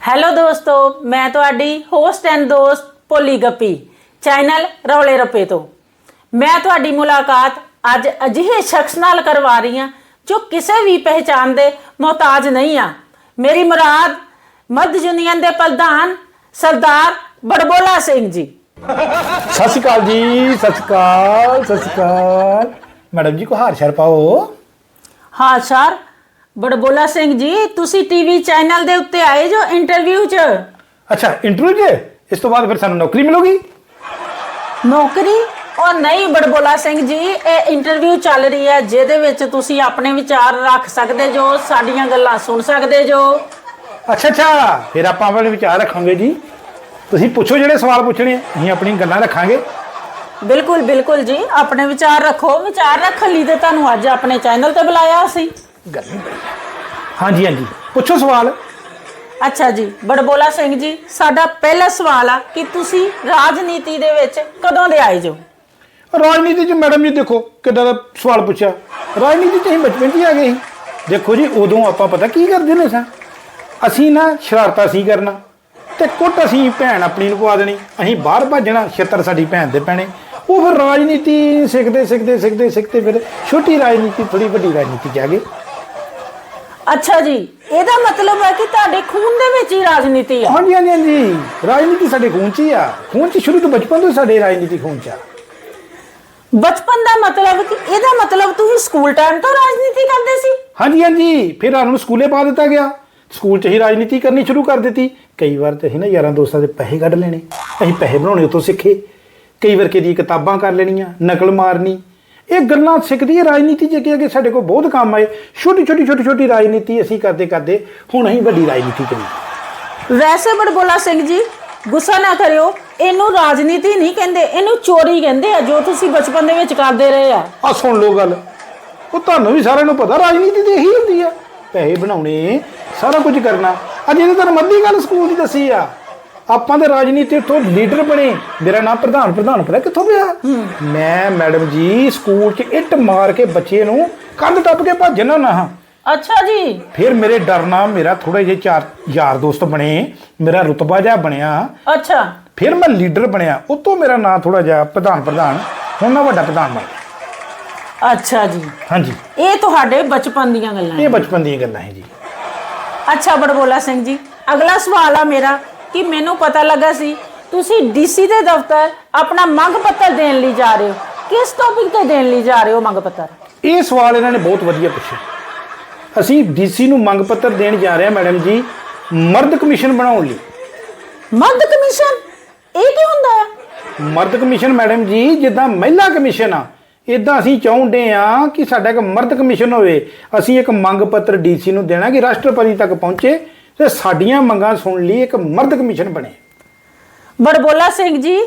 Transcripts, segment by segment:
Hello ਦੋਸਤੋ ਮੈਂ ਤੁਹਾਡੀ ਹੋਸਟ ਐਂਡ ਦੋਸਤ ਭੋਲੀ ਗੱਪੀ ਚੈਨਲ ਰੌਲੇ ਰੱਪੇ ਤੋਂ। ਮੈਂ ਤੁਹਾਡੀ ਮੁਲਾਕਾਤ ਅੱਜ ਅਜਿਹੇ ਸ਼ਖਸ ਨਾਲ ਕਰਵਾ ਰਹੀ ਹਾਂ ਜੋ ਕਿਸੇ ਵੀ ਪਹਿਚਾਨ ਦੇ ਮੁਹਤਾਜ ਨਹੀਂ ਆ। ਮੇਰੀ ਮੁਰਾਦ ਮੱਧ ਯੂਨੀਅਨ ਦੇ ਪ੍ਰਧਾਨ ਸਰਦਾਰ ਬੜਬੋਲਾ ਸਿੰਘ ਜੀ। ਸਤਿ ਸ਼੍ਰੀ ਅਕਾਲ ਜੀ ਸਤਿ ਸ਼੍ਰੀ ਅਕਾਲ ਸਤਿ ਸ਼੍ਰੀ ਅਕਾਲ। ਮੈਡਮ ਜੀ ਕੋ ਹਾਰ ਸ਼ਰ ਪਾਓ? ਹਾਂ ਸਰ ਬੜਬੋਲਾ ਸਿੰਘ ਜੀ ਤੁਸੀਂ ਟੀਵੀ ਚੈਨਲ ਦੇ ਉੱਤੇ ਆਏ ਜੋ ਇੰਟਰਵਿਊ 'ਚ? ਅੱਛਾ ਇੰਟਰਵਿਊ ਜੇ ਇਸ ਤੋਂ ਬਾਅਦ ਫਿਰ ਸਾਨੂੰ ਨੌਕਰੀ ਮਿਲੂਗੀ? ਨੌਕਰੀ? ਉਹ ਨਹੀਂ ਬੜਬੋਲਾ ਸਿੰਘ ਜੀ ਇਹ ਇੰਟਰਵਿਊ ਚੱਲ ਰਹੀ ਹੈ ਜਿਹਦੇ ਵਿੱਚ ਤੁਸੀਂ ਆਪਣੇ ਵਿਚਾਰ ਰੱਖ ਸਕਦੇ ਜੋ ਸਾਡੀਆਂ ਗੱਲਾਂ ਸੁਣ ਸਕਦੇ ਜੋ। ਅੱਛਾ ਅੱਛਾ ਫਿਰ ਆਪਾਂ ਆਪਣੇ ਵਿਚਾਰ ਰੱਖਾਂਗੇ ਜੀ। ਤੁਸੀਂ ਪੁੱਛੋ ਜਿਹੜੇ ਸਵਾਲ ਪੁੱਛਣੇ ਆ, ਅਸੀਂ ਆਪਣੀ ਗੱਲਾਂ ਰੱਖਾਂਗੇ। ਬਿਲਕੁਲ ਬਿਲਕੁਲ ਜੀ ਆਪਣੇ ਵਿਚਾਰ ਰੱਖੋ। ਵਿਚਾਰ ਰੱਖਣ ਲਈ ਤੇ ਤੁਹਾਨੂੰ ਅੱਜ ਆਪਣੇ ਚੈਨਲ ਤੇ ਬੁਲਾਇਆ ਸੀ ਗਰਮੀ ਬੜੀ ਹੈ। ਹਾਂਜੀ ਹਾਂਜੀ। ਪੁੱਛੋ ਸਵਾਲ। ਅੱਛਾ ਜੀ ਬੜਬੋਲਾ ਸਿੰਘ ਜੀ ਸਾਡਾ ਪਹਿਲਾ ਸਵਾਲ ਆ ਕਿ ਤੁਸੀਂ ਰਾਜਨੀਤੀ ਦੇ ਵਿੱਚ ਕਦੋਂ ਦੇ ਆਏ ਜੋ? ਰਾਜਨੀਤੀ ਚ ਮੈਡਮ ਜੀ ਦੇਖੋ ਕਿੱਦਾਂ ਦਾ ਸਵਾਲ ਪੁੱਛਿਆ। ਰਾਜਨੀਤੀ ਚ ਅਸੀਂ ਬਚਪਨ 'ਚ ਹੀ ਆ ਗਏ ਸੀ। ਦੇਖੋ ਜੀ ਉਦੋਂ ਆਪਾਂ ਪਤਾ ਕੀ ਕਰਦੇ ਨੇ ਸਾਂ? ਅਸੀਂ ਨਾ ਸ਼ਰਾਰਤਾਂ ਸੀ ਕਰਨਾ ਤੇ ਕੁੱਟ ਅਸੀਂ ਭੈਣ ਆਪਣੀ ਨੂੰ ਪਵਾ ਦੇਣੀ। ਅਸੀਂ ਬਾਹਰ ਭੱਜਣਾ ਛੇਤਰ ਸਾਡੀ ਭੈਣ ਦੇ ਪੈਣੇ। ਉਹ ਫਿਰ ਰਾਜਨੀਤੀ ਸਿੱਖਦੇ ਸਿੱਖਦੇ ਸਿੱਖਦੇ ਸਿੱਖਦੇ ਫਿਰ ਛੋਟੀ ਰਾਜਨੀਤੀ ਥੋੜੀ ਵੱਡੀ ਰਾਜਨੀਤੀ ਚ ਆ ਗਏ। ਅੱਛਾ ਜੀ ਇਹਦਾ ਮਤਲਬ ਹੈ ਕਿ ਤੁਹਾਡੇ ਖੂਨ ਦੇ ਵਿੱਚ ਹੀ ਰਾਜਨੀਤੀ ਆ। ਹਾਂਜੀ ਹਾਂਜੀ ਹਾਂਜੀ। ਰਾਜਨੀਤੀ ਸਾਡੇ ਖੂਨ ਚ ਹੀ ਆ। ਖੂਨ ਚ ਸ਼ੁਰੂ ਤੋਂ ਬਚਪਨ ਤੋਂ ਸਾਡੇ ਰਾਜਨੀਤੀ ਖੂਨ ਚ ਆ। ਬਚਪਨ ਦਾ ਮਤਲਬ ਕਿ ਇਹਦਾ ਮਤਲਬ ਤੁਸੀਂ ਸਕੂਲ ਟਾਈਮ ਤੋਂ ਰਾਜਨੀਤੀ ਕਰਦੇ ਸੀ? ਹਾਂਜੀ ਹਾਂਜੀ। ਫਿਰ ਸਾਨੂੰ ਸਕੂਲੇ ਪਾ ਦਿੱਤਾ ਗਿਆ। ਸਕੂਲ 'ਚ ਹੀ ਰਾਜਨੀਤੀ ਕਰਨੀ ਸ਼ੁਰੂ ਕਰ ਦਿੱਤੀ। ਕਈ ਵਾਰ ਤੇ ਅਸੀਂ ਨਾ ਯਾਰਾਂ ਦੋਸਤਾਂ ਦੇ ਪੈਸੇ ਕੱਢ ਲੈਣੇ। ਅਸੀਂ ਪੈਸੇ ਬਣਾਉਣੇ ਉਤੋਂ ਸਿੱਖੇ। ਕਈ ਵਾਰ ਕਿਹਦੀ ਕਿਤਾਬਾਂ ਕਰ ਲੈਣੀਆਂ ਨਕਲ ਮਾਰਨੀ। ਇਹ ਗੱਲਾਂ ਸਿੱਖਦੀ ਹੈ ਰਾਜਨੀਤੀ 'ਚ ਅੱਗੇ ਅੱਗੇ ਸਾਡੇ ਕੋਲ ਬਹੁਤ ਕੰਮ ਆਏ। ਛੋਟੀ ਛੋਟੀ ਛੋਟੀ ਛੋਟੀ ਰਾਜਨੀਤੀ ਅਸੀਂ ਕਰਦੇ ਕਰਦੇ ਹੁਣ ਅਸੀਂ ਵੱਡੀ ਰਾਜਨੀਤੀ ਕਰੀ ਵੈਸੇ ਬੜਬੋਲਾ ਸਿੰਘ ਜੀ ਗੁੱਸਾ ਨਾ ਕਰਿਓ ਇਹਨੂੰ ਰਾਜਨੀਤੀ ਨਹੀਂ ਕਹਿੰਦੇ ਇਹਨੂੰ ਚੋਰੀ ਕਹਿੰਦੇ ਆ ਜੋ ਤੁਸੀਂ ਬਚਪਨ ਦੇ ਵਿੱਚ ਕਰਦੇ ਰਹੇ ਆ। ਆ ਸੁਣ ਲਓ ਗੱਲ। ਉਹ ਤੁਹਾਨੂੰ ਵੀ ਸਾਰਿਆਂ ਨੂੰ ਪਤਾ ਰਾਜਨੀਤੀ ਤੇ ਇਹੀ ਹੁੰਦੀ ਆ। ਪੈਸੇ ਬਣਾਉਣੇ ਸਾਰਾ ਕੁਝ ਕਰਨਾ। ਅੱਜ ਇਹਨੇ ਤੁਹਾਨੂੰ ਮੱਦੀ ਗੱਲ ਸਕੂਲ ਦੀ ਦੱਸੀ ਆ। ਆਪਾਂ ਤੇ ਰਾਜਨੀਤੀ ਤੋਂ ਲੀਡਰ ਬਣੇ। ਮੇਰਾ ਨਾਮ ਪ੍ਰਧਾਨ ਪ੍ਰਧਾਨ ਪਤਾ ਕਿੱਥੋਂ ਪਿਆ? ਮੈਂ ਮੈਡਮ ਜੀ ਸਕੂਲ 'ਚ ਇੱਟ ਮਾਰ ਕੇ ਬੱਚੇ ਨੂੰ ਕੰਧ ਟੱਪ ਕੇ ਭੱਜਣਾ ਨਾ ਹਾਂ। ਅੱਛਾ ਜੀ। ਫਿਰ ਮੇਰੇ ਡਰ ਨਾਲ ਮੇਰਾ ਥੋੜੇ ਜਿਹੇ ਚਾਰ ਯਾਰ ਦੋਸਤ ਬਣੇ। ਮੇਰਾ ਰੁਤਬਾ ਜਿਹਾ ਬਣਿਆ। ਅੱਛਾ। ਫਿਰ ਮੈਂ ਲੀਡਰ ਬਣਿਆ। ਉਤੋਂ ਮੇਰਾ ਨਾਂ ਥੋੜਾ ਜਿਹਾ ਪ੍ਰਧਾਨ ਪ੍ਰਧਾਨ ਹੁਣ ਮੈਂ ਵੱਡਾ ਪ੍ਰਧਾਨ ਬਣ ਗਿਆ। ਅੱਛਾ ਜੀ। ਹਾਂਜੀ। ਇਹ ਤੁਹਾਡੇ ਬਚਪਨ ਦੀਆਂ ਗੱਲਾਂ ਇਹ ਬਚਪਨ ਦੀਆਂ ਗੱਲਾਂ ਹੈ ਜੀ। ਅੱਛਾ ਬੜਬੋਲਾ ਸਿੰਘ ਜੀ। ਅਗਲਾ ਸਵਾਲ ਆ ਮੇਰਾ। ਕਿ ਮੈਨੂੰ ਪਤਾ ਲੱਗਾ ਸੀ ਤੁਸੀਂ ਡੀਸੀ ਦੇ ਦਫ਼ਤਰ ਆਪਣਾ ਮੰਗ ਪੱਤਰ ਦੇਣ ਲਈ ਜਾ ਰਹੇ ਹੋ। ਕਿਸ ਟੌਪਿਕ ਤੇ ਦੇਣ ਲਈ ਜਾ ਰਹੇ ਹੋ ਮੰਗ ਪੱਤਰ? ਇਹ ਸਵਾਲ ਇਹਨਾਂ ਨੇ ਬਹੁਤ ਵਧੀਆ ਪੁੱਛਿਆ। ਅਸੀਂ ਡੀਸੀ ਨੂੰ ਮੰਗ ਪੱਤਰ ਦੇਣ ਜਾ ਰਹੇ ਹਾਂ ਮੈਡਮ ਜੀ ਮਰਦ ਕਮਿਸ਼ਨ ਬਣਾਉਣ ਲਈ। ਮਰਦ ਕਮਿਸ਼ਨ? ਇਹ ਕੀ ਹੁੰਦਾ ਹੈ? ਮਰਦ ਕਮਿਸ਼ਨ ਮੈਡਮ ਜੀ ਜਿੱਦਾਂ ਮਹਿਲਾ ਕਮਿਸ਼ਨ ਆ ਇਦਾਂ ਅਸੀਂ ਚਾਹੁੰਦੇ ਆ ਕਿ ਸਾਡਾ ਇੱਕ ਮਰਦ ਕਮਿਸ਼ਨ ਹੋਵੇ। ਅਸੀਂ ਇੱਕ ਮੰਗ ਪੱਤਰ ਡੀਸੀ ਨੂੰ ਦੇਣਾ ਕਿ ਰਾਸ਼ਟਰਪਤੀ ਤੱਕ ਪਹੁੰਚੇ। ਤੇ ਸਾਡੀਆਂ ਮੰਗਾਂ ਸੁਣ ਲਈ ਇੱਕ ਮਰਦ ਕਮਿਸ਼ਨ ਬਣੇ। ਬੜਬੋਲਾ ਸਿੰਘ ਜੀ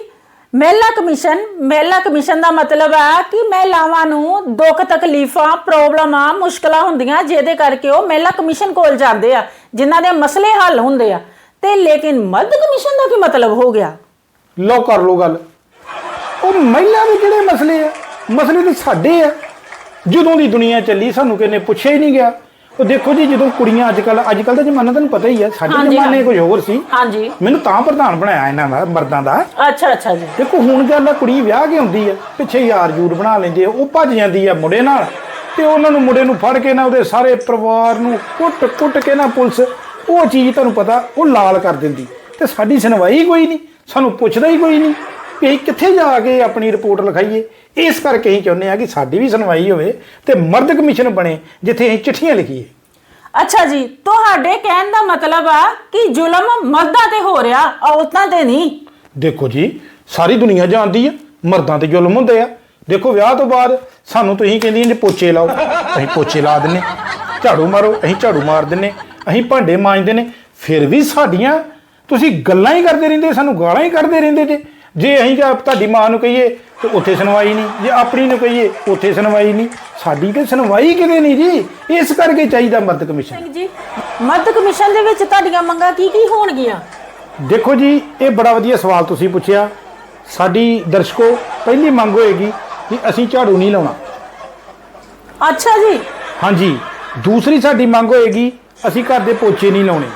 ਮਹਿਲਾ ਕਮਿਸ਼ਨ ਮਹਿਲਾ ਕਮਿਸ਼ਨ ਦਾ ਮਤਲਬ ਹੈ ਕਿ ਮਹਿਲਾਵਾਂ ਨੂੰ ਦੁੱਖ ਤਕਲੀਫਾਂ ਪ੍ਰੋਬਲਮਾਂ ਮੁਸ਼ਕਲਾਂ ਹੁੰਦੀਆਂ ਜਿਹਦੇ ਕਰਕੇ ਉਹ ਮਹਿਲਾ ਕਮਿਸ਼ਨ ਕੋਲ ਜਾਂਦੇ ਆ ਜਿਨ੍ਹਾਂ ਦੇ ਮਸਲੇ ਹੱਲ ਹੁੰਦੇ ਆ। ਤੇ ਲੇਕਿਨ ਮਰਦ ਕਮਿਸ਼ਨ ਦਾ ਕੀ ਮਤਲਬ ਹੋ ਗਿਆ? ਲਓ ਕਰ ਲਓ ਗੱਲ। ਉਹ ਮਹਿਲਾ ਦੇ ਕਿਹੜੇ ਮਸਲੇ ਆ? ਮਸਲੇ ਤਾਂ ਸਾਡੇ ਆ। ਜਦੋਂ ਦੀ ਦੁਨੀਆ ਚੱਲੀ ਸਾਨੂੰ ਕਿਨੇ ਪੁੱਛਿਆ ਹੀ ਨਹੀਂ ਗਿਆ। ਉਹ ਦੇਖੋ ਜੀ ਜਦੋਂ ਕੁੜੀਆਂ ਅੱਜ ਕੱਲ ਅੱਜ ਕੱਲ ਦਾ ਜ਼ਮਾਨਾ ਤੁਹਾਨੂੰ ਪਤਾ ਹੀ ਆ ਸਾਡੇ ਹਾਂਜੀ, ਜ਼ਮਾਨੇ। ਕੁਝ ਹੋਰ ਸੀ। ਹਾਂਜੀ। ਮੈਨੂੰ ਤਾਂ ਪ੍ਰਧਾਨ ਬਣਾਇਆ ਇਹਨਾਂ ਦਾ ਮਰਦਾਂ ਦਾ। ਅੱਛਾ ਅੱਛਾ ਜੀ। ਦੇਖੋ ਹੁਣ ਗੱਲ ਆ ਕੁੜੀ ਵਿਆਹ ਕੇ ਆਉਂਦੀ ਆ ਪਿੱਛੇ ਯਾਰ ਜੂਰ ਬਣਾ ਲੈਂਦੇ ਆ ਉਹ ਭੱਜ ਜਾਂਦੀ ਆ ਮੁੰਡੇ ਨਾਲ ਤੇ ਉਹਨਾਂ ਨੂੰ ਮੁੰਡੇ ਨੂੰ ਫੜ ਕੇ ਨਾ ਉਹਦੇ ਸਾਰੇ ਪਰਿਵਾਰ ਨੂੰ ਕੁੱਟ ਕੁੱਟ ਕੇ ਨਾ ਪੁਲਿਸ ਉਹ ਚੀਜ਼ ਤੁਹਾਨੂੰ ਪਤਾ ਉਹ ਲਾਲ ਕਰ ਦਿੰਦੀ। ਤੇ ਸਾਡੀ ਸੁਣਵਾਈ ਕੋਈ ਨਹੀਂ ਸਾਨੂੰ ਪੁੱਛਦਾ ਹੀ ਕੋਈ ਨਹੀਂ। ਕਿ ਅਸੀਂ ਕਿੱਥੇ ਜਾ ਕੇ ਆਪਣੀ ਰਿਪੋਰਟ ਲਿਖਾਈਏ? ਇਸ ਕਰਕੇ ਅਸੀਂ ਚਾਹੁੰਦੇ ਆ ਕਿ ਸਾਡੀ ਵੀ ਸੁਣਵਾਈ ਹੋਵੇ ਤੇ ਮਰਦ ਕਮਿਸ਼ਨ ਬਣੇ ਜਿੱਥੇ ਅਸੀਂ ਚਿੱਠੀਆਂ ਲਿਖੀਏ। ਅੱਛਾ ਜੀ ਤੁਹਾਡੇ ਕਹਿਣ ਦਾ ਮਤਲਬ ਆ ਕਿ ਜ਼ੁਲਮ ਮਰਦਾਂ ਤੇ ਹੋ ਰਿਹਾ ਔਰਤਾਂ ਤੇ ਨਹੀਂ। ਦੇਖੋ ਜੀ ਸਾਰੀ ਦੁਨੀਆ ਜਾਣਦੀ ਆ ਮਰਦਾਂ ਤੇ ਜ਼ੁਲਮ ਹੁੰਦੇ ਆ। ਦੇਖੋ ਵਿਆਹ ਤੋਂ ਬਾਅਦ ਸਾਨੂੰ ਤੁਸੀਂ ਕਹਿੰਦੀਆਂ ਜੀ ਪੋਚੇ ਲਾਓ ਅਸੀਂ ਪੋਚੇ ਲਾ ਦਿੰਨੇ ਝਾੜੂ ਮਾਰੋ ਅਸੀਂ ਝਾੜੂ ਮਾਰ ਦਿੰਨੇ ਅਸੀਂ ਭਾਂਡੇ ਮਾਂਜਦੇ ਨੇ ਫਿਰ ਵੀ ਸਾਡੀਆਂ ਤੁਸੀਂ ਗੱਲਾਂ ਹੀ ਕਰਦੇ ਰਹਿੰਦੇ ਸਾਨੂੰ ਗਾਲਾਂ ਹੀ ਕੱਢਦੇ ਰਹਿੰਦੇ ਜੇ। ਜੇ ਅਸੀਂ ਜਾਂ ਤੁਹਾਡੀ ਮਾਂ ਨੂੰ ਕਹੀਏ ਤੇ ਉੱਥੇ ਸੁਣਵਾਈ ਨਹੀਂ। ਜੇ ਆਪਣੀ ਨੂੰ ਕਹੀਏ ਉੱਥੇ ਸੁਣਵਾਈ ਨਹੀਂ। ਸਾਡੀ ਤੇ ਸੁਣਵਾਈ ਕਿਤੇ ਨਹੀਂ ਜੀ? ਇਸ ਕਰਕੇ ਚਾਹੀਦਾ ਮਰਦ ਕਮਿਸ਼ਨ। ਸਿੰਘ ਜੀ ਮਰਦ ਕਮਿਸ਼ਨ ਦੇ ਵਿੱਚ ਤੁਹਾਡੀਆਂ ਮੰਗਾਂ ਕੀ ਕੀ ਹੋਣਗੀਆਂ? ਦੇਖੋ ਜੀ ਇਹ ਬੜਾ ਵਧੀਆ ਸਵਾਲ ਤੁਸੀਂ ਪੁੱਛਿਆ। ਸਾਡੀ ਦਰਸ਼ਕੋ ਪਹਿਲੀ ਮੰਗ ਹੋਏਗੀ ਕਿ ਅਸੀਂ ਝਾੜੂ ਨਹੀਂ ਲਾਉਣਾ। ਅੱਛਾ ਜੀ। ਹਾਂਜੀ। ਦੂਸਰੀ ਸਾਡੀ ਮੰਗ ਹੋਏਗੀ ਅਸੀਂ ਘਰ ਦੇ ਪੋਚੇ ਨਹੀਂ ਲਾਉਣੇ।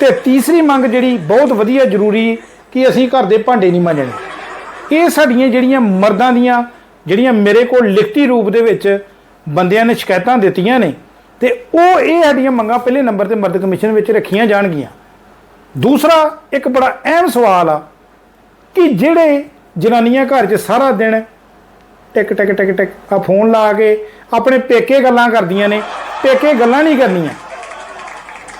ਤੇ ਤੀਸਰੀ ਮੰਗ ਜਿਹੜੀ ਬਹੁਤ ਵਧੀਆ ਜ਼ਰੂਰੀ ਕਿ ਅਸੀਂ ਘਰ ਦੇ ਭਾਂਡੇ ਨਹੀਂ ਮਾਂਜਣੇ। ਇਹ ਸਾਡੀਆਂ ਜਿਹੜੀਆਂ ਮਰਦਾਂ ਦੀਆਂ, ਜਿਹੜੀਆਂ ਮੇਰੇ ਕੋਲ ਲਿਖਤੀ ਰੂਪ ਦੇ ਵਿੱਚ ਬੰਦਿਆਂ ਨੇ ਸ਼ਿਕਾਇਤਾਂ ਦਿੱਤੀਆਂ ਨੇ, ਤੇ ਉਹ ਇਹ ਸਾਡੀਆਂ ਮੰਗਾਂ ਪਹਿਲੇ ਨੰਬਰ ਤੇ ਮਰਦ ਕਮਿਸ਼ਨ ਵਿੱਚ ਰੱਖੀਆਂ ਜਾਣਗੀਆਂ। ਦੂਸਰਾ, ਇੱਕ ਬੜਾ ਅਹਿਮ ਸਵਾਲ ਆ ਕਿ ਜਿਹੜੇ ਜਨਾਨੀਆਂ ਘਰ 'ਚ ਸਾਰਾ ਦਿਨ ਟਿਕ ਟਿਕ ਟਿਕ ਟਿਕ ਆ ਫੋਨ ਲਾ ਕੇ ਆਪਣੇ ਪੇਕੇ ਗੱਲਾਂ ਕਰਦੀਆਂ ਨੇ, ਪੇਕੇ ਗੱਲਾਂ ਨਹੀਂ ਕਰਨੀਆਂ।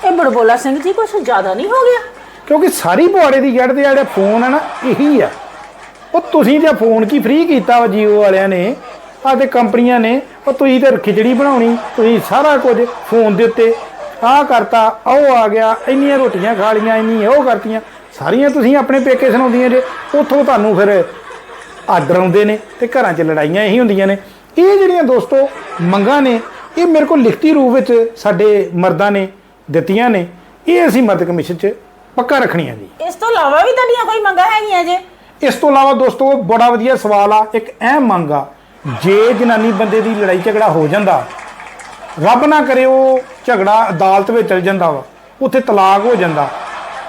ਇਹ ਬੜਬੋਲਾ ਸਿੰਘ ਜੀ, ਕੁਛ ਜ਼ਿਆਦਾ ਨਹੀਂ ਹੋ ਗਿਆ? ਕਿਉਂਕਿ ਸਾਰੀ ਪੁਆੜੇ ਦੀ ਜੜ ਤੇ ਜਿਹੜਾ ਫੋਨ ਆ ਨਾ, ਇਹੀ ਆ। ਉਹ ਤੁਸੀਂ ਤੇ ਫੋਨ ਕੀ ਫ੍ਰੀ ਕੀਤਾ ਵਾ ਜੀਓ ਵਾਲਿਆਂ ਨੇ? ਆ ਤੇ ਕੰਪਨੀਆਂ ਨੇ, ਉਹ ਤੁਸੀਂ ਤੇ ਖਿਚੜੀ ਬਣਾਉਣੀ, ਤੁਸੀਂ ਸਾਰਾ ਕੁਝ ਫੋਨ ਦੇ ਉੱਤੇ ਆਹ ਕਰਤਾ, ਉਹ ਆ ਗਿਆ, ਇੰਨੀਆਂ ਰੋਟੀਆਂ ਖਾ ਲੀਆਂ ਇੰਨੀਆਂ ਉਹ ਕਰਤੀਆਂ, ਸਾਰੀਆਂ ਤੁਸੀਂ ਆਪਣੇ ਪੇਕੇ ਸੁਣਾਉਂਦੀਆਂ ਜੇ, ਉੱਥੋਂ ਤੁਹਾਨੂੰ ਫਿਰ ਆਰਡਰ ਆਉਂਦੇ ਨੇ ਤੇ ਘਰਾਂ 'ਚ ਲੜਾਈਆਂ ਇਹੀ ਹੁੰਦੀਆਂ ਨੇ। ਇਹ ਜਿਹੜੀਆਂ ਦੋਸਤੋ ਮੰਗਾਂ ਨੇ, ਇਹ ਮੇਰੇ ਕੋਲ ਲਿਖਤੀ ਰੂਪ ਵਿੱਚ ਸਾਡੇ ਮਰਦਾਂ ਨੇ, ਦਿੱਤੀਆਂ ਨੇ, ਇਹ ਅਸੀਂ ਮਰਦ ਕਮਿਸ਼ਨ 'ਚ ਪੱਕਾ ਰੱਖਣੀਆਂ ਜੀ। ਇਸ ਤੋਂ ਇਲਾਵਾ ਵੀ ਤੁਹਾਡੀਆਂ ਕੋਈ ਮੰਗਾਂ ਹੈਗੀਆਂ ਜੇ। ਇਸ ਤੋਂ ਇਲਾਵਾ ਦੋਸਤੋ ਬੜਾ ਵਧੀਆ ਸਵਾਲ ਆ ਇੱਕ ਅਹਿਮ ਮੰਗ ਆ। ਜੇ ਜਨਾਨੀ ਬੰਦੇ ਦੀ ਲੜਾਈ ਝਗੜਾ ਹੋ ਜਾਂਦਾ ਰੱਬ ਨਾ ਕਰੇ ਉਹ ਝਗੜਾ ਅਦਾਲਤ ਵਿੱਚ ਚਲ ਜਾਂਦਾ ਵਾ ਉੱਥੇ ਤਲਾਕ ਹੋ ਜਾਂਦਾ।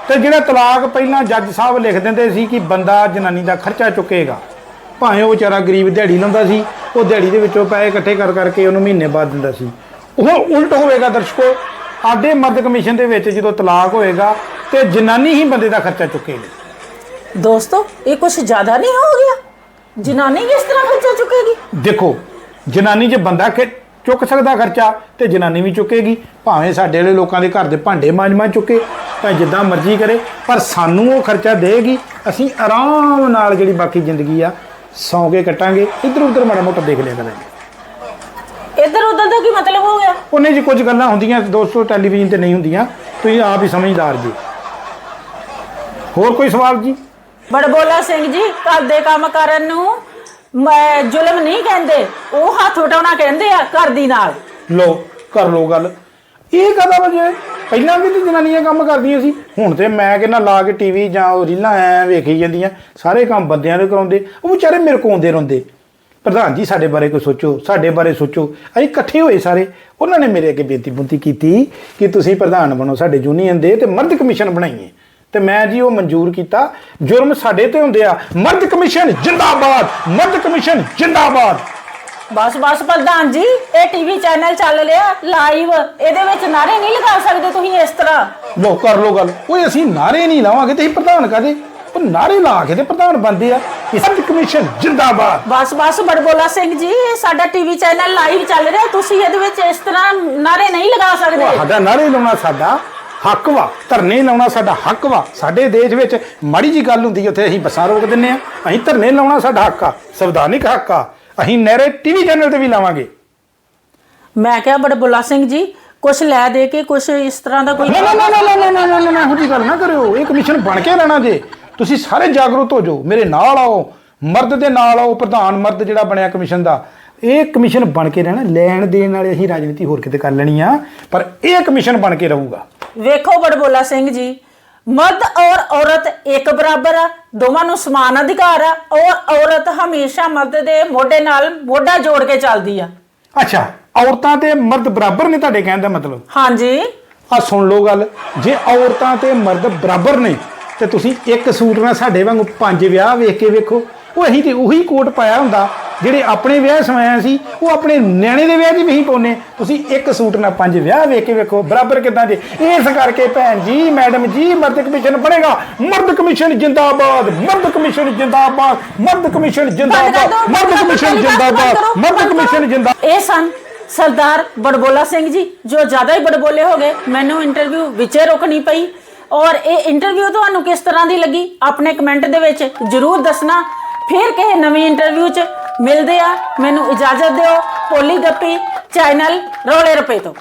ਤੇ ਜਿਹੜਾ ਤਲਾਕ ਪਹਿਲਾਂ ਜੱਜ ਸਾਹਿਬ ਲਿਖ ਦਿੰਦੇ ਸੀ ਕਿ ਬੰਦਾ ਜਨਾਨੀ ਦਾ ਖਰਚਾ ਚੁੱਕੇਗਾ ਭਾਵੇਂ ਉਹ ਵਿਚਾਰਾ ਗਰੀਬ ਦਿਹਾੜੀ ਲਾਉਂਦਾ ਸੀ ਉਹ ਦਿਹਾੜੀ ਦੇ ਵਿੱਚੋਂ ਪੈਸੇ ਇਕੱਠੇ ਕਰ ਕਰਕੇ ਉਹਨੂੰ ਮਹੀਨੇ ਬਾਅਦ ਦਿੰਦਾ ਸੀ। ਉਹ ਉਲਟ ਹੋਵੇਗਾ ਦਰਸ਼ਕੋ ਆਡੇ ਮਰਦ ਕਮਿਸ਼ਨ ਦੇ ਵਿੱਚ ਜਦੋਂ ਤਲਾਕ ਹੋਏਗਾ ਤੇ ਜਨਾਨੀ ਹੀ ਬੰਦੇ ਦਾ ਖਰਚਾ ਚੁੱਕੇਗੀ ਦੋਸਤੋ ਇਹ ਕੁਛ ਜ਼ਿਆਦਾ ਨਹੀਂ ਹੋ ਗਿਆ? ਜਨਾਨੀ ਕਿਸ ਤਰ੍ਹਾਂ ਖਰਚਾ ਚੁੱਕੇਗੀ? ਦੇਖੋ ਜਨਾਨੀ ਜੇ ਬੰਦਾ ਕਿ ਚੁੱਕ ਸਕਦਾ ਖਰਚਾ ਤੇ ਜਨਾਨੀ ਵੀ ਚੁੱਕੇਗੀ। ਭਾਵੇਂ ਸਾਡੇ ਵਾਲੇ ਲੋਕਾਂ ਦੇ ਘਰ ਦੇ ਭਾਂਡੇ ਮਾਂਜ-ਮਾਂਜ ਚੁੱਕੇ ਭਾਵੇਂ ਜਿੱਦਾਂ ਮਰਜ਼ੀ ਕਰੇ ਪਰ ਸਾਨੂੰ ਉਹ ਖਰਚਾ ਦੇਗੀ। ਅਸੀਂ ਆਰਾਮ ਨਾਲ ਜਿਹੜੀ ਬਾਕੀ ਜ਼ਿੰਦਗੀ ਆ ਸੌਂ ਕੇ ਕੱਟਾਂਗੇ। ਇੱਧਰ ਉੱਧਰ ਮਾੜਾ ਮੋਟਾ ਦੇਖ ਲਿਆ ਕਰਾਂਗੇ। ਇੱਧਰ ਉੱਧਰ ਦਾ ਕੀ ਮਤਲਬ ਹੋ ਗਿਆ? ਉਹਨੇ ਜੀ ਕੁਝ ਗੱਲਾਂ ਹੁੰਦੀਆਂ ਦੋਸਤੋ ਟੈਲੀਵਿਜ਼ਨ ਤੇ ਨਹੀਂ ਹੁੰਦੀਆਂ। ਤੁਸੀਂ ਆਪ ਹੀ ਸਮਝਦਾਰ ਜੀ। ਹੋਰ ਕੋਈ ਸਵਾਲ ਜੀ? ਬੜਬੋਲਾ ਸਿੰਘ ਜੀ ਘਰ ਦੇ ਕੰਮ ਕਰਨ ਨੂੰ ਮੈਂ ਜ਼ੁਲਮ ਨਹੀਂ ਕਹਿੰਦੇ ਉਹ ਹੱਥ ਵਟਾਉਣਾ ਕਹਿੰਦੇ ਆ ਘਰ ਦੀ ਨਾਲ। ਲੋ ਕਰ ਲੋ ਗੱਲ। ਇਹ ਕਦਾ ਵਜੇ ਪਹਿਲਾਂ ਵੀ ਤੇ ਜਨਾਨੀਆਂ ਕੰਮ ਕਰਦੀਆਂ ਸੀ ਹੁਣ ਤੇ ਮੈਂ ਕਹਿੰਦਾ ਲਾ ਕੇ ਟੀਵੀ ਜਾਂ ਉਹ ਰੀਲਾਂ ਐ ਵੇਖੀ ਜਾਂਦੀਆਂ ਸਾਰੇ ਕੰਮ ਬੰਦਿਆਂ ਦੇ ਕਰਾਉਂਦੇ ਉਹ ਵਿਚਾਰੇ ਮੇਰੇ ਕੋਲ ਆਉਂਦੇ ਰਹਿੰਦੇ। ਪ੍ਰਧਾਨ ਜੀ ਸਾਡੇ ਬਾਰੇ ਕੋਈ ਸੋਚੋ ਸਾਡੇ ਬਾਰੇ ਸੋਚੋ। ਅਸੀਂ ਇਕੱਠੇ ਹੋਏ ਸਾਰੇ ਉਹਨਾਂ ਨੇ ਮੇਰੇ ਅੱਗੇ ਬੇਨਤੀ ਬੁੰਤੀ ਕੀਤੀ ਕਿ ਤੁਸੀਂ ਪ੍ਰਧਾਨ ਬਣੋ ਸਾਡੇ ਯੂਨੀਅਨ ਦੇ ਤੇ ਮਰਦ ਕਮਿਸ਼ਨ ਬਣਾਈਏ। ਤੇ ਮੈਂ ਜੀ ਉਹ ਮਨਜ਼ੂਰ ਕੀਤਾ। ਜੁਰਮ ਸਾਡੇ ਤੇ ਹੁੰਦੇ ਆ। ਮਰਦ ਕਮਿਸ਼ਨ ਜਿੰਦਾਬਾਦ। ਮਰਦ ਕਮਿਸ਼ਨ ਜਿੰਦਾਬਾਦ। ਬਸ ਬਸ ਪ੍ਰਧਾਨ ਜੀ ਇਹ ਟੀਵੀ ਚੈਨਲ ਚੱਲ ਰਿਹਾ ਲਾਈਵ ਇਹਦੇ ਵਿੱਚ ਨਾਰੇ ਨਹੀਂ ਲਗਾ ਸਕਦੇ ਤੁਸੀਂ ਇਸ ਤਰ੍ਹਾਂ। ਲੋ ਕਰ ਲੋ ਗੱਲ। ਓਏ ਅਸੀਂ ਨਾਰੇ ਨਹੀਂ ਲਾਵਾਂਗੇ ਤੇ ਅਸੀਂ ਪ੍ਰਧਾਨ ਕਾਦੇ ਉਹ ਨਾਰੇ ਲਾ ਕੇ ਤੇ ਪ੍ਰਧਾਨ ਬੰਦੇ ਆ। ਇਸ ਕਮਿਸ਼ਨ ਜਿੰਦਾਬਾਦ। ਬਸ ਬਸ ਬੜਬੋਲਾ ਸਿੰਘ ਜੀ ਇਹ ਸਾਡਾ ਟੀਵੀ ਚੈਨਲ ਲਾਈਵ ਚੱਲ ਰਿਹਾ। ਤੁਸੀਂ ਇਹਦੇ ਵਿੱਚ ਇਸ ਤਰ੍ਹਾਂ ਨਾਰੇ ਨਹੀਂ ਲਗਾ ਸਕਦੇ। ਉਹ ਸਾਡਾ ਨਾਰੇ ਲਾਉਣਾ ਸਾਡਾ। ਹੱਕ ਵਾ ਧਰਨੇ ਲਾਉਣਾ ਸਾਡਾ ਹੱਕ ਵਾ ਸਾਡੇ ਦੇਸ਼ ਵਿੱਚ ਮਾੜੀ ਜੀ ਗੱਲ ਹੁੰਦੀ ਉੱਥੇ ਅਸੀਂ ਬੱਸਾਂ ਰੋਕ ਦਿੰਨੇ ਆ ਅਸੀਂ ਧਰਨੇ ਲਾਉਣਾ ਸਾਡਾ ਹੱਕ ਆ ਸੰਵਿਧਾਨਿਕ ਹੱਕ ਆ ਅਸੀਂ ਨਹਿਰੇ ਟੀਵੀ ਚੈਨਲ ਤੇ ਵੀ ਲਾਵਾਂਗੇ ਮੈਂ ਕਿਹਾ ਬੜਬੋਲਾ ਸਿੰਘ ਜੀ ਕੁਛ ਲੈ ਦੇ ਕੇ ਕੁਛ ਇਸ ਤਰ੍ਹਾਂ ਦਾ ਕੋਈ ਨਾ ਨਾ ਨਾ ਨਾ ਨਾ ਨਾ ਨਾ ਨਾ ਨਾ ਨਾ ਇਹੋ ਜਿਹੀ ਗੱਲ ਨਾ ਕਰਿਓ ਇਹ ਕਮਿਸ਼ਨ ਬਣ ਕੇ ਰਹਿਣਾ ਜੇ ਤੁਸੀਂ ਸਾਰੇ ਜਾਗਰੂਕ ਹੋ ਜਾਓ ਮੇਰੇ ਨਾਲ ਆਓ ਮਰਦ ਦੇ ਨਾਲ ਆਓ ਪ੍ਰਧਾਨ ਮਰਦ ਜਿਹੜਾ ਬਣਿਆ ਕਮਿਸ਼ਨ ਦਾ ਇਹ ਕਮਿਸ਼ਨ ਬਣ ਕੇ ਰਹਿਣਾ ਲੈਣ ਦੇਣ ਵਾਲੇ ਅਸੀਂ ਰਾਜਨੀਤੀ ਹੋਰ ਕਿਤੇ ਕਰ ਲੈਣੀ ਆ ਪਰ ਇਹ ਕਮਿਸ਼ਨ ਬਣ ਕੇ ਰਹੂਗਾ। ਵੇਖੋ ਬੜਬੋਲਾ ਸਿੰਘ ਜੀ ਮਰਦ ਔਰ ਔਰਤ ਇੱਕ ਬਰਾਬਰ ਆ ਦੋਵਾਂ ਨੂੰ ਸਮਾਨ ਅਧਿਕਾਰ ਆ ਔਰ ਔਰਤ ਹਮੇਸ਼ਾ ਮਰਦ ਦੇ ਮੋਢੇ ਨਾਲ ਮੋਢਾ ਜੋੜ ਕੇ ਚੱਲਦੀ ਆ। ਅੱਛਾ ਔਰਤਾਂ ਤੇ ਮਰਦ ਬਰਾਬਰ ਨੇ ਤੁਹਾਡੇ ਕਹਿਣ ਦਾ ਮਤਲਬ? ਹਾਂਜੀ। ਆ ਸੁਣ ਲਓ ਗੱਲ ਜੇ ਔਰਤਾਂ ਤੇ ਮਰਦ ਬਰਾਬਰ ਨੇ ਤੇ ਤੁਸੀਂ ਇੱਕ ਸੂਟ ਨਾਲ ਸਾਡੇ ਵਾਂਗੂ ਪੰਜ ਵਿਆਹ ਵੇਖ ਕੇ ਵੇਖੋ। ਉਹ ਅਸੀਂ ਤੇ ਉਹੀ ਕੋਟ ਪਾਇਆ ਹੁੰਦਾ ਜਿਹੜੇ ਆਪਣੇ ਵਿਆਹ ਸਮਾਇਆ ਸੀ ਉਹ ਆਪਣੇ ਨਿਆਣੇ ਦੇ ਵਿਆਹ 'ਚ ਵੀ ਪਾਉਨੇ ਤੁਸੀਂ ਇੱਕ ਸੂਟ ਨਾਲ ਪੰਜ ਵਿਆਹ ਵੇਖ ਕੇ ਵੇਖੋ ਬਰਾਬਰ ਕਿਦਾਂ ਜੇ ਇਸ ਕਰਕੇ ਭੈਣ ਜੀ ਮੈਡਮ ਜੀ ਮਰਦ ਕਮਿਸ਼ਨ ਬਣੇਗਾ। ਮਰਦ ਕਮਿਸ਼ਨ ਜਿੰਦਾਬਾਦ ਮਰਦ ਕਮਿਸ਼ਨ ਜਿੰਦਾਬਾਦ ਮਰਦ ਕਮਿਸ਼ਨ ਜਿੰਦਾਬਾਦ ਮਰਦ ਕਮਿਸ਼ਨ ਜਿੰਦਾਬਾਦ ਮਰਦ ਕਮਿਸ਼ਨ। ਜਿੰਦਾਬਾਦ ਇਹ ਸਨ ਸਰਦਾਰ ਬੜਬੋਲਾ ਸਿੰਘ ਜੀ ਜੋ ਜ਼ਿਆਦਾ ਹੀ ਬੜਬੋਲੇ ਹੋ ਗਏ। ਮੈਨੂੰ ਇੰਟਰਵਿਊ ਵਿੱਚੇ ਰੋਕਣੀ ਪਈ। ਔਰ ਇਹ ਇੰਟਰਵਿਊ ਤੁਹਾਨੂੰ ਕਿਸ ਤਰ੍ਹਾਂ ਦੀ ਲੱਗੀ? ਆਪਣੇ ਕਮੈਂਟ ਦੇ ਵਿੱਚ ਜਰੂਰ ਦੱਸਣਾ। ਫਿਰ ਕਿਸੇ ਨਵੀਂ ਇੰਟਰਵਿਊ 'ਚ ਮਿਲਦੇ ਆ। ਮੈਨੂੰ ਇਜਾਜ਼ਤ ਦਿਓ। ਪੋਲੀ ਗੱਪੀ ਚੈਨਲ ਰੋਲੇ ਰੁਪਏ ਤੋਂ।